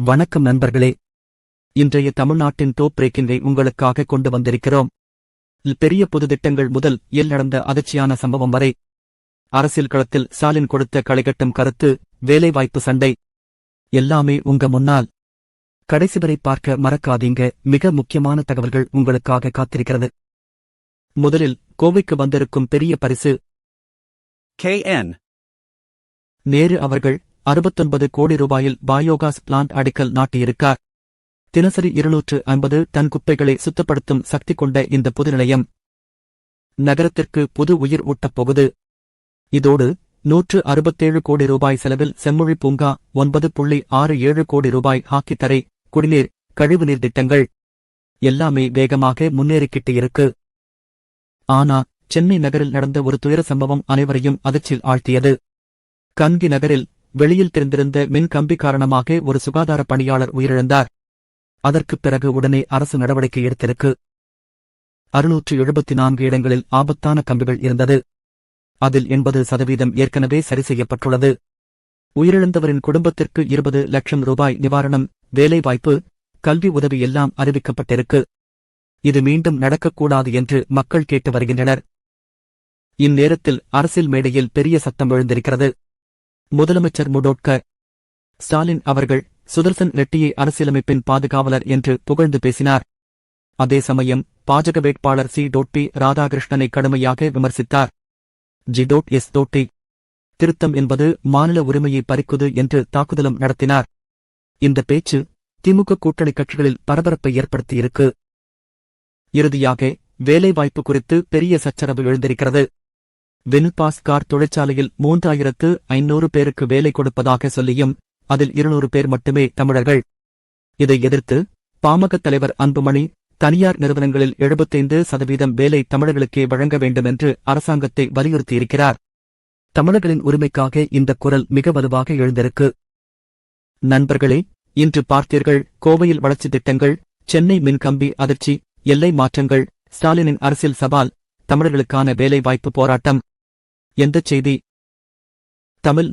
வணக்கம் நண்பர்களே. இன்றைய தமிழ்நாட்டின் டோப் பிரேக்கிங்கை உங்களுக்காக கொண்டு வந்திருக்கிறோம். பெரிய பொது திட்டங்கள் முதல் எல் நடந்த அதிர்ச்சியான சம்பவம் வரை அரசியல் களத்தில் ஸ்டாலின் கொடுத்த களைகட்டும் கருத்து வேலைவாய்ப்பு சண்டை எல்லாமே உங்க முன்னால். கடைசி வரை பார்க்க மறக்காதீங்க மிக முக்கியமான தகவல்கள் உங்களுக்காக காத்திருக்கிறது. முதலில் கோவைக்கு வந்திருக்கும் பெரிய பரிசு. KN. நேரு அவர்கள் அறுபத்தொன்பது கோடி ரூபாயில் பயோகாஸ் பிளான்ட் அடிக்கல் நாட்டியிருக்கார். தினசரி இருநூற்று ஐம்பது டன் குப்பைகளை சுத்தப்படுத்தும் சக்தி கொண்ட இந்த பொது நிலையம் நகரத்திற்கு புது உயிர் ஊட்டப்போகுது இதோடு நூற்று அறுபத்தேழு கோடி ரூபாய் செலவில் செம்மொழி பூங்கா ஒன்பது புள்ளி ஆறு ஏழு கோடி ரூபாய் ஹாக்கி தரை குடிநீர் கழிவுநீர் திட்டங்கள் எல்லாமே வேகமாக முன்னேறிக்கிட்டு இருக்கு ஆனா சென்னை நகரில் நடந்த ஒரு துயர சம்பவம் அனைவரையும் அதிர்ச்சியில் ஆழ்த்தியது. கன்கி நகரில் வெளியில் தெரிந்திருந்த மின் கம்பி காரணமாக ஒரு சுகாதார பணியாளர் உயிரிழந்தார். அதற்குப் பிறகு உடனே அரசு நடவடிக்கை எடுத்திருக்கு அறுநூற்று எழுபத்தி நான்கு இடங்களில் ஆபத்தான கம்பிகள் இருந்தது. அதில் எண்பது சதவீதம் ஏற்கனவே சரி செய்யப்பட்டுள்ளது. உயிரிழந்தவரின் குடும்பத்திற்கு இருபது லட்சம் ரூபாய் நிவாரணம் வேலைவாய்ப்பு கல்வி உதவி எல்லாம் அறிவிக்கப்பட்டிருக்கு. இது மீண்டும் நடக்கக்கூடாது என்று மக்கள் கேட்டு வருகின்றனர். இந்நேரத்தில் அரசியல் மேடையில் பெரிய சத்தம் எழுந்திருக்கிறது. முதலமைச்சர் முடோட்க. ஸ்டாலின் அவர்கள் சுதர்சன் ரெட்டியை அரசியலமைப்பின் பாதுகாவலர் என்று புகழ்ந்து பேசினார். அதே சமயம் பாஜக வேட்பாளர் சி டோட்டி ராதாகிருஷ்ணனை கடுமையாக விமர்சித்தார். ஜி டோட் எஸ் டோட்டி திருத்தம் என்பது மாநில உரிமையை பறிக்குது என்று தாக்குதலும் நடத்தினார். இந்த பேச்சு திமுக கூட்டணி கட்சிகளில் பரபரப்பை ஏற்படுத்தியிருக்கு. இறுதியாக வேலைவாய்ப்பு குறித்து பெரிய சச்சரவு எழுந்திருக்கிறது. வெனுபாஸ்கார் தொழிற்சாலையில் மூன்றாயிரத்து ஐநூறு பேருக்கு வேலை கொடுப்பதாக சொல்லியும் அதில் இருநூறு பேர் மட்டுமே தமிழர்கள். இதை எதிர்த்து பாமக தலைவர் அன்புமணி தனியார் நிறுவனங்களில் எழுபத்தைந்து சதவீதம் வேலை தமிழர்களுக்கே வழங்க வேண்டும் என்று அரசாங்கத்தை வலியுறுத்தியிருக்கிறார். தமிழர்களின் உரிமைக்காக இந்த குரல் மிக வலுவாக எழுந்திருக்கு. நண்பர்களே இன்று பார்த்தீர்கள் கோவையில் வளர்ச்சி திட்டங்கள் சென்னை மின்கம்பி அதிர்ச்சி எல்லை மாற்றங்கள் ஸ்டாலினின் அரசியல் சவால் தமிழர்களுக்கான வேலை வாய்ப்பு போராட்டம். எந்தச் செய்தி? தமிழ்